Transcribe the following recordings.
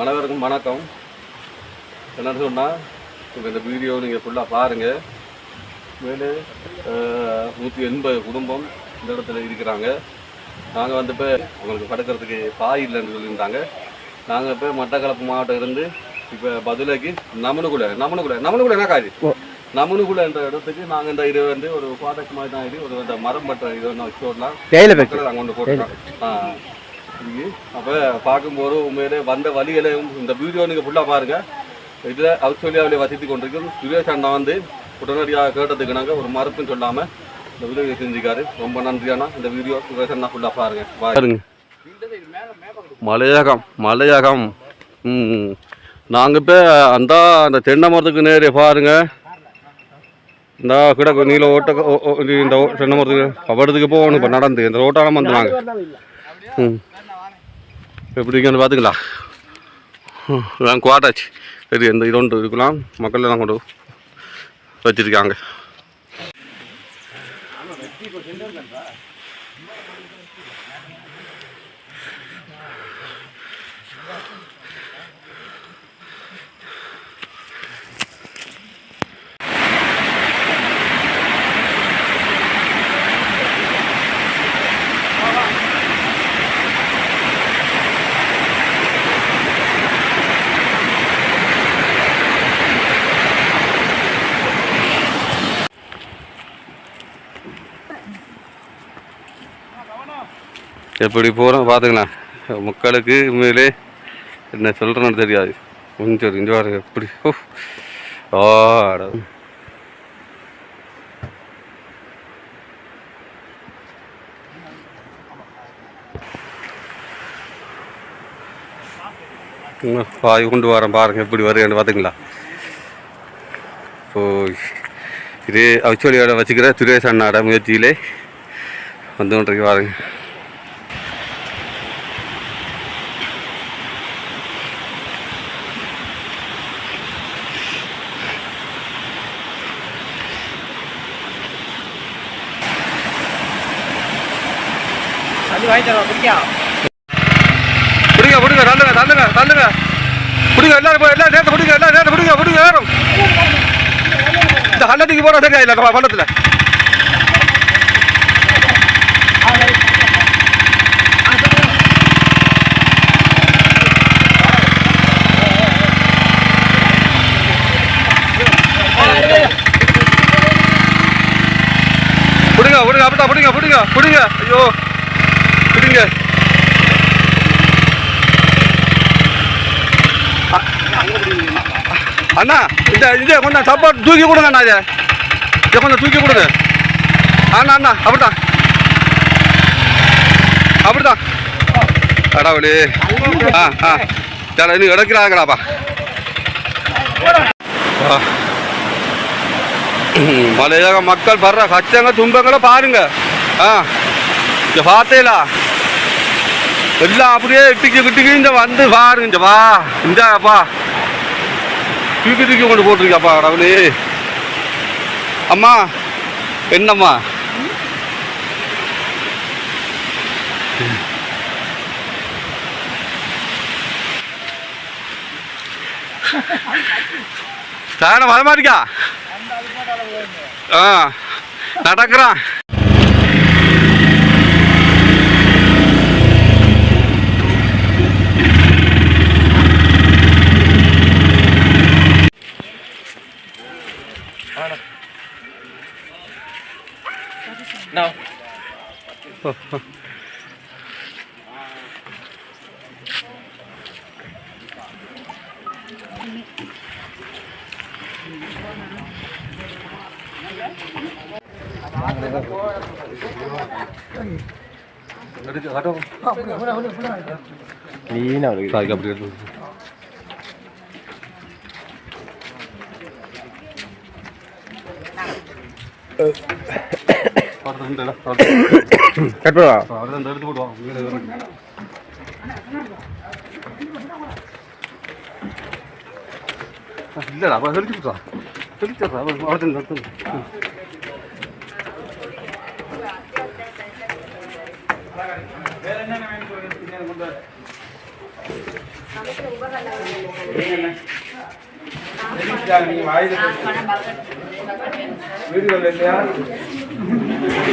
அனைவருக்கும் வணக்கம். என்னன்னு சொன்னால் இப்போ இந்த வீடியோ நீங்கள் ஃபுல்லாக பாருங்கள் மேலே நூற்றி எண்பது குடும்பம் இந்த இடத்துல இருக்கிறாங்க. நாங்கள் வந்து இப்போ உங்களுக்கு படுக்கிறதுக்கு பாய் இல்லைன்னு சொல்லியிருந்தாங்க. நாங்கள் இப்போ மட்டக்களப்பு மாவட்டம் இருந்து இப்போ பதிலைக்கு நமனுக்குள்ள நமனுக்குள்ள நமனுக்குள்ள என்ன காது? நமனுக்குள்ள என்ற இடத்துக்கு நாங்கள் இந்த இது வந்து ஒரு ப்ராடக்ட் மாதிரி தான் இது ஒரு இந்த மரம் பற்ற இது ஒன்று வச்சு விடலாம். அங்கே கொண்டு போட்டுருக்கோம் அப்போ பார்க்கும்போது உண்மையிலே வந்த வழிகளையும் இந்த வீடியோ நீங்கள் ஃபுல்லாக பாருங்கள் இதில் ஆஸ்திரேலியாவிலே வசித்து கொண்டிருக்கும் சுரேஷ் அண்ணா வந்து உடனடியாக கேட்டதுக்கு நாங்கள் ஒரு மறுப்புன்னு சொல்லாமல் இந்த வீடியோ செஞ்சுக்காரு ரொம்ப நன்றி அண்ணா. இந்த வீடியோ சுரேஷ் அண்ணா ஃபுல்லாக பாருங்க. பாருங்க. மலையகம் மலையகம். ம். நாங்கள் இப்போ அந்த அந்த தென்னை மரத்துக்கு நேரே பாருங்க. இந்த கிடக்கு நீல ஓட்ட இந்த தென்னை மரத்துக்கு அவடத்துக்கு போகணும். இப்போ நடந்து இந்த ரோட்டாலம் வந்து நாங்கள் ம். எப்படிங்கன்னு இருக்கான்னு பார்த்துக்கலாம் நான் குவாட்டாச்சு சரி எந்த இது ஒன்று இருக்கலாம். மக்கள் எல்லாம் கொண்டு வச்சிருக்காங்க. எப்படி போகிறோம் பார்த்துக்கலாம். மக்களுக்கு உண்மையிலே என்ன சொல்கிறேன்னு தெரியாது. கொஞ்சம் இங்கே வர எப்படி. ஓ ஆட பாய் கொண்டு வரேன் பாருங்க எப்படி வருதுன்னு பார்த்துங்களா இப்போ இது அவிச்சோலியோட வச்சுக்கிற சுரேஷ் அண்ணாட முயற்சியிலே வந்து கொண்டிருக்கு பாருங்கள் அது வாங்கி தரோம் குடிக்கா பிடிங்க பிடிங்க தள்ளுங்க தள்ளுங்க தள்ளுங்க பிடிங்க எல்லாரும் போய் எல்லாரும் சேர்த்து பிடிங்க எல்லாரும் சேர்த்து பிடிங்க பிடிங்க யாரும் இந்த ஹண்டத்துக்கு போகிறோம் சரியா இல்லை நம்ம பள்ளத்தில்? பிடிங்க அண்ணா இந்த இது கொஞ்சம் சப்போர்ட் தூக்கி கொடுங்க அண்ணா இதை. இதை கொஞ்சம் தூக்கி கொடுங்க. அண்ணா அண்ணா அப்படிதான் அப்படிதான் கடவுளே. ஆ ஆ. சரி இன்னும் எடுக்கிறாங்கடாப்பா மலையக மக்கள் படுற கச்சங்க துன்பங்களை பாருங்க. ஆ. இங்கே பார்த்தேலா? எல்லாம் அப்படியே இட்டுக்கு கிட்டிக்கு இந்த வந்து பாருங்க இந்த வா இந்தாப்பா தூக்கி தூக்கி கொண்டு போட்டிருக்காப்பா கடவுளே அம்மா என்னம்மா தான வரமாட்டிக்கா ஆ நடக்கிறான் No. Oh, oh. Lý nào được rồi gặp được luôn. Ừ. அப்ப தெளிச்சு விட்றா தெளிச்சிடுறா அவர்கிட்ட நடத்து வீடுகள் இல்லையா வீடுகள் இல்லையா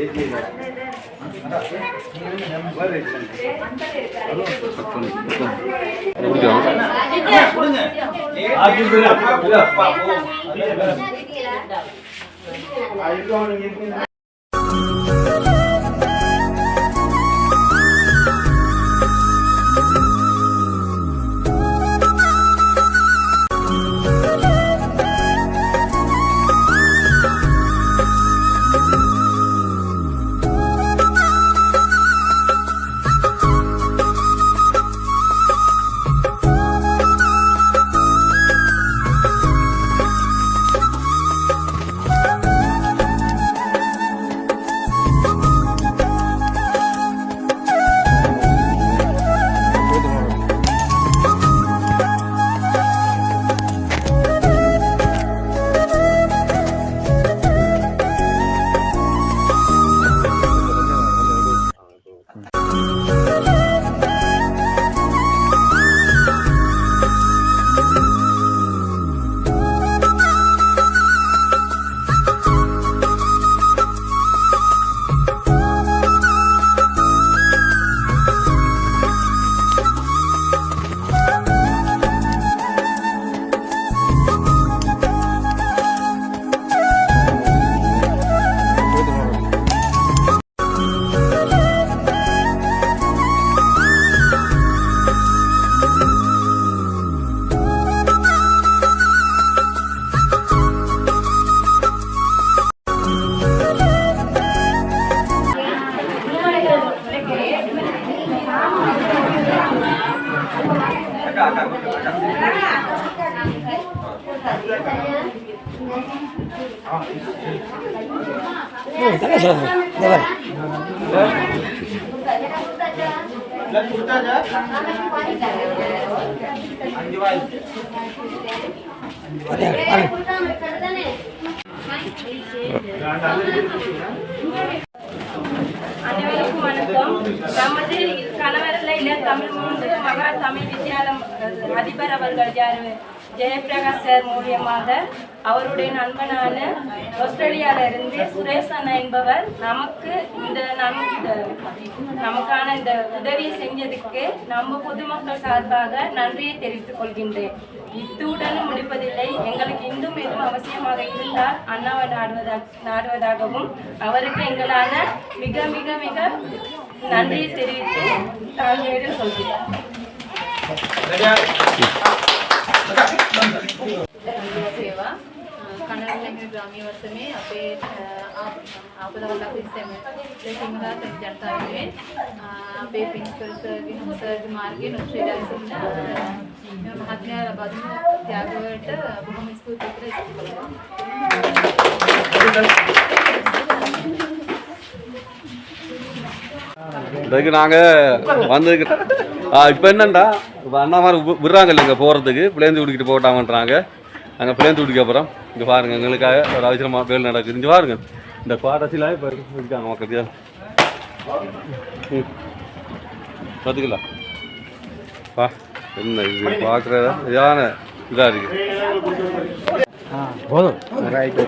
இல்லை Oh, tak வணக்கம். நமது கணவரில் இளம் தமிழ் மூன்று மகா தமிழ் வித்தியாலம் அதிபர் அவர்கள் யார்? ஜெயபிரகாஷ் சார் மூலியமாக அவருடைய நண்பனான ஆஸ்திரேலியால இருந்து சுரேஷ் அண்ணா என்பவர் நமக்கு இந்த நம் நமக்கான இந்த உதவியை செஞ்சதுக்கு நம்ம பொதுமக்கள் சார்பாக நன்றியை தெரிவித்துக் கொள்கின்றேன். இத்துடன் முடிப்பதில்லை. எங்கள் இன்னும் எதுவும் அவசியமாக இருந்தால் அண்ணாவை நாடுவதாக நாடுவதாகவும் அவருக்கு எங்களான மிக மிக மிக நன்றியை தெரிவித்து தாழ்மையோடு சொல்கிறேன் සේවා කනරලගේ ග්‍රාමීය වර්ෂමේ අපේ ආපදවල්ලා සිස්ටම් සිංහලා ජනතාව වෙනුවෙන් අපේ පින්කල් සර්ගේ සර්ගේ මාර්ගයෙන් ඔස්ට්‍රේලියාවේ සිටින මහත්මයා ලබා දුන්න ත්‍යාගවලට බොහොම ස්තුතියි කියලා ඉස්තුති இதுக்கு நாங்கள் வந்ததுக்கு இப்போ என்னண்டா இப்போ அண்ணா மாதிரி வி- விடுறாங்க இல்லைங்க போகிறதுக்கு பிளேந்து குடிக்கிட்டு போட்டாமன்றாங்க நாங்கள் பிளேந்து குடிக்க போகிறோம் இங்கே பாருங்க எங்களுக்காக ஒரு அவசரமாக வேலை நடக்குது இங்கே பாருங்க இந்த குவாட்டசிலாம் இப்போ இருக்காங்க மக்கள் ம் பார்த்துக்கலாம் பா என்ன இது பார்க்குற இதான இதாக இருக்குது போதும். ரைட்